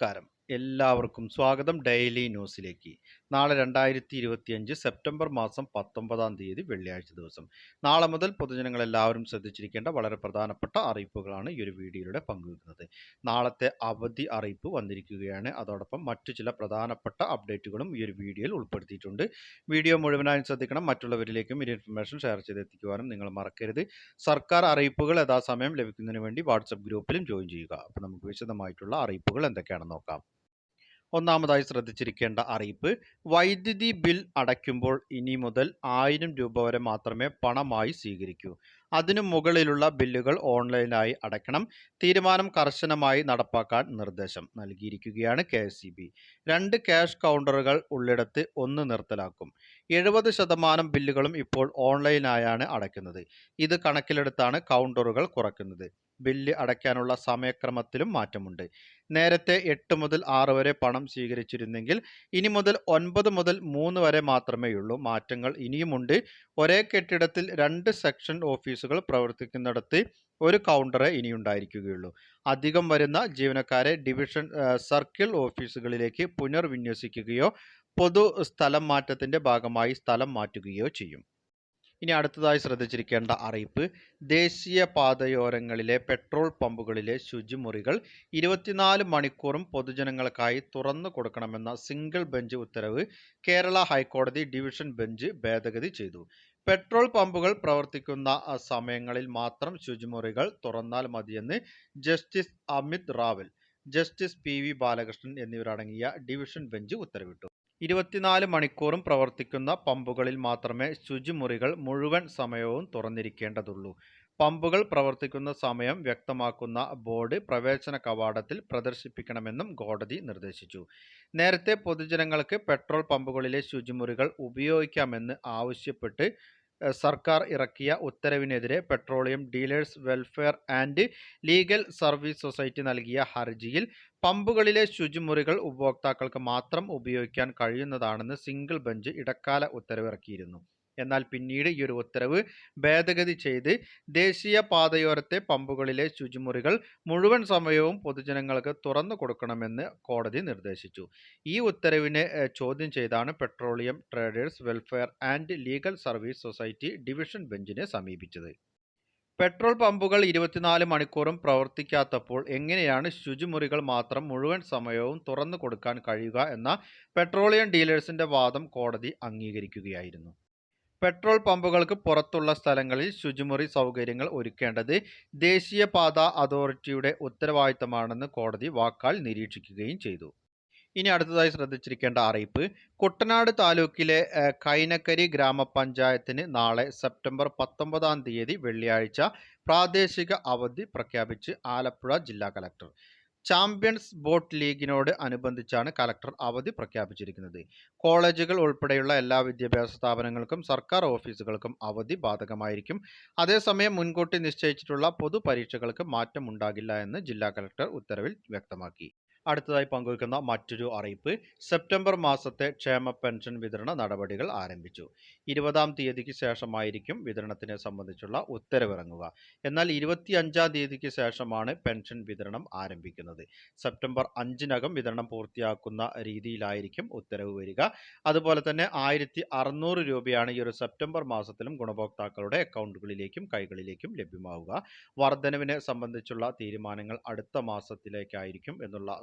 Karam എല്ലാവർക്കും സ്വാഗതം daily ന്യൂസിലേക്ക്. നാളെ രണ്ടായിരത്തി ഇരുപത്തിയഞ്ച് സെപ്റ്റംബർ മാസം പത്തൊമ്പതാം തീയതി വെള്ളിയാഴ്ച ദിവസം. നാളെ മുതൽ പൊതുജനങ്ങൾ എല്ലാവരും ശ്രദ്ധിച്ചിരിക്കേണ്ട വളരെ പ്രധാനപ്പെട്ട അറിയിപ്പുകളാണ് ഈ ഒരു വീഡിയോയിലൂടെ പങ്കുവെക്കുന്നത്. നാളത്തെ അവധി അറിയിപ്പ് വന്നിരിക്കുകയാണ്. അതോടൊപ്പം മറ്റു ചില പ്രധാനപ്പെട്ട അപ്ഡേറ്റുകളും ഈ ഒരു വീഡിയോയിൽ ഉൾപ്പെടുത്തിയിട്ടുണ്ട്. വീഡിയോ മുഴുവനായും ശ്രദ്ധിക്കണം. മറ്റുള്ളവരിലേക്കും ഈ ഇൻഫർമേഷൻ ഷെയർ ചെയ്തെത്തിക്കുവാനും നിങ്ങൾ മറക്കരുത്. സർക്കാർ അറിയിപ്പുകൾ യഥാസമയം ലഭിക്കുന്നതിന് വേണ്ടി വാട്സപ്പ് ഗ്രൂപ്പിലും ജോയിൻ ചെയ്യുക. അപ്പോൾ നമുക്ക് വിശദമായിട്ടുള്ള അറിയിപ്പുകൾ എന്തൊക്കെയാണെന്ന് നോക്കാം. ഒന്നാമതായി ശ്രദ്ധിച്ചിരിക്കേണ്ട അറിയിപ്പ് വൈദ്യുതി ബിൽ അടയ്ക്കുമ്പോൾ ഇനി മുതൽ ആയിരം രൂപ വരെ മാത്രമേ പണമായി സ്വീകരിക്കൂ. അതിനു മുകളിലുള്ള ബില്ലുകൾ ഓൺലൈനായി അടയ്ക്കണം. തീരുമാനം കർശനമായി നടപ്പാക്കാൻ നിർദ്ദേശം നൽകിയിരിക്കുകയാണ് കെ രണ്ട് ക്യാഷ് കൗണ്ടറുകൾ ഉള്ളിടത്ത് ഒന്ന് നിർത്തലാക്കും. എഴുപത് ശതമാനം ബില്ലുകളും ഇപ്പോൾ ഓൺലൈനായാണ് അടയ്ക്കുന്നത്. ഇത് കണക്കിലെടുത്താണ് കൗണ്ടറുകൾ കുറയ്ക്കുന്നത് ബില്ല് അടയ്ക്കാനുള്ള സമയക്രമത്തിലും മാറ്റമുണ്ട്. നേരത്തെ എട്ട് മുതൽ ആറ് വരെ പണം സ്വീകരിച്ചിരുന്നെങ്കിൽ ഇനി മുതൽ ഒൻപത് മുതൽ മൂന്ന് വരെ മാത്രമേയുള്ളൂ. മാറ്റങ്ങൾ ഇനിയുമുണ്ട്. ഒരേ കെട്ടിടത്തിൽ രണ്ട് സെക്ഷൻ ഓഫീസുകൾ പ്രവർത്തിക്കുന്നിടത്ത് ഒരു കൗണ്ടറെ ഇനിയുണ്ടായിരിക്കുകയുള്ളൂ. അധികം വരുന്ന ജീവനക്കാരെ ഡിവിഷൻ സർക്കിൾ ഓഫീസുകളിലേക്ക് പുനർവിന്യസിക്കുകയോ പൊതു സ്ഥലം മാറ്റത്തിന്റെ ഭാഗമായി സ്ഥലം മാറ്റുകയോ ചെയ്യും. ഇനി അടുത്തതായി ശ്രദ്ധിച്ചിരിക്കേണ്ട അറിയിപ്പ് ദേശീയ പാതയോരങ്ങളിലെ പെട്രോൾ പമ്പുകളിലെ ശുചിമുറികൾ ഇരുപത്തിനാല് മണിക്കൂറും പൊതുജനങ്ങൾക്കായി തുറന്നു കൊടുക്കണമെന്ന സിംഗിൾ ബെഞ്ച് ഉത്തരവ് കേരള ഹൈക്കോടതി ഡിവിഷൻ ബെഞ്ച് ഭേദഗതി ചെയ്തു. പെട്രോൾ പമ്പുകൾ പ്രവർത്തിക്കുന്ന സമയങ്ങളിൽ മാത്രം ശുചിമുറികൾ തുറന്നാൽ മതിയെന്ന് justice Amit Rawal justice P V Balakrishnan എന്നിവരടങ്ങിയ ഡിവിഷൻ ബെഞ്ച് ഉത്തരവിട്ടു. ഇരുപത്തിനാല് മണിക്കൂറും പ്രവർത്തിക്കുന്ന പമ്പുകളിൽ മാത്രമേ ശുചിമുറികൾ മുഴുവൻ സമയവും തുറന്നിരിക്കേണ്ടതുള്ളൂ. പമ്പുകൾ പ്രവർത്തിക്കുന്ന സമയം വ്യക്തമാക്കുന്ന ബോർഡ് പ്രവേശന കവാടത്തിൽ പ്രദർശിപ്പിക്കണമെന്നും കോടതി നിർദ്ദേശിച്ചു. നേരത്തെ പൊതുജനങ്ങൾക്ക് പെട്രോൾ പമ്പുകളിലെ ശുചിമുറികൾ ഉപയോഗിക്കാമെന്ന് ആവശ്യപ്പെട്ട് സർക്കാർ ഇറക്കിയ ഉത്തരവിനെതിരെ petroleum dealers welfare and legal service society നൽകിയ ഹർജിയിൽ പമ്പുകളിലെ ശുചിമുറികൾ ഉപഭോക്താക്കൾക്ക് മാത്രം ഉപയോഗിക്കാൻ കഴിയുന്നതാണെന്ന് സിംഗിൾ ബെഞ്ച് ഇടക്കാല ഉത്തരവിറക്കിയിരുന്നു. എന്നാൽ പിന്നീട് ഈ ഒരു ഉത്തരവ് ഭേദഗതി ചെയ്ത് ദേശീയ പാതയോരത്തെ പമ്പുകളിലെ ശുചിമുറികൾ മുഴുവൻ സമയവും പൊതുജനങ്ങൾക്ക് തുറന്നു കൊടുക്കണമെന്ന് കോടതി നിർദ്ദേശിച്ചു. ഈ ഉത്തരവിനെ ചോദ്യം ചെയ്താണ് petroleum traders welfare and legal service society division ബെഞ്ചിനെ സമീപിച്ചത്. പെട്രോൾ പമ്പുകൾ ഇരുപത്തിനാല് മണിക്കൂറും പ്രവർത്തിക്കാത്തപ്പോൾ എങ്ങനെയാണ് ശുചിമുറികൾ മാത്രം മുഴുവൻ സമയവും തുറന്നു കൊടുക്കാൻ കഴിയുക എന്ന പെട്രോളിയം ഡീലേഴ്സിന്റെ വാദം കോടതി അംഗീകരിക്കുകയായിരുന്നു. പെട്രോൾ പമ്പുകൾക്ക് പുറത്തുള്ള സ്ഥലങ്ങളിൽ ശുചിമുറി സൗകര്യങ്ങൾ ഒരുക്കേണ്ടത് ദേശീയപാത അതോറിറ്റിയുടെ ഉത്തരവാദിത്തമാണെന്ന് കോടതി വാക്കാൽ നിരീക്ഷിക്കുകയും ചെയ്തു. ഇനി അടുത്തതായി ശ്രദ്ധിച്ചിരിക്കേണ്ട അറിയിപ്പ്. കുട്ടനാട് താലൂക്കിലെ കൈനക്കരി ഗ്രാമപഞ്ചായത്തിന് നാളെ സെപ്റ്റംബർ പത്തൊമ്പതാം തീയതി വെള്ളിയാഴ്ച പ്രാദേശിക അവധി പ്രഖ്യാപിച്ച് ആലപ്പുഴ ജില്ലാ കലക്ടർ. ചാമ്പ്യൻസ് ബോട്ട് ലീഗിനോട് അനുബന്ധിച്ചാണ് കലക്ടർ അവധി പ്രഖ്യാപിച്ചിരിക്കുന്നത്. കോളേജുകൾ ഉൾപ്പെടെയുള്ള എല്ലാ വിദ്യാഭ്യാസ സ്ഥാപനങ്ങൾക്കും സർക്കാർ ഓഫീസുകൾക്കും അവധി ബാധകമായിരിക്കും. അതേസമയം മുൻകൂട്ടി നിശ്ചയിച്ചിട്ടുള്ള പൊതുപരീക്ഷകൾക്ക് മാറ്റമുണ്ടാകില്ല എന്ന് ജില്ലാ കലക്ടർ ഉത്തരവിൽ വ്യക്തമാക്കി. അടുത്തതായി പങ്കുവയ്ക്കുന്ന മറ്റൊരു അറിയിപ്പ് സെപ്റ്റംബർ മാസത്തെ ക്ഷേമ പെൻഷൻ വിതരണ നടപടികൾ ആരംഭിച്ചു. ഇരുപതാം തീയതിക്ക് ശേഷമായിരിക്കും വിതരണത്തിനെ സംബന്ധിച്ചുള്ള ഉത്തരവിറങ്ങുക. എന്നാൽ ഇരുപത്തി അഞ്ചാം തീയതിക്ക് ശേഷമാണ് പെൻഷൻ വിതരണം ആരംഭിക്കുന്നത്. സെപ്റ്റംബർ അഞ്ചിനകം വിതരണം പൂർത്തിയാക്കുന്ന രീതിയിലായിരിക്കും ഉത്തരവ് വരിക. അതുപോലെ തന്നെ ആയിരത്തി അറുന്നൂറ് രൂപയാണ് ഈ ഒരു സെപ്റ്റംബർ മാസത്തിലും ഗുണഭോക്താക്കളുടെ അക്കൗണ്ടുകളിലേക്കും കൈകളിലേക്കും ലഭ്യമാവുക. വർധനവിനെ സംബന്ധിച്ചുള്ള തീരുമാനങ്ങൾ അടുത്ത മാസത്തിലേക്കായിരിക്കും എന്നുള്ള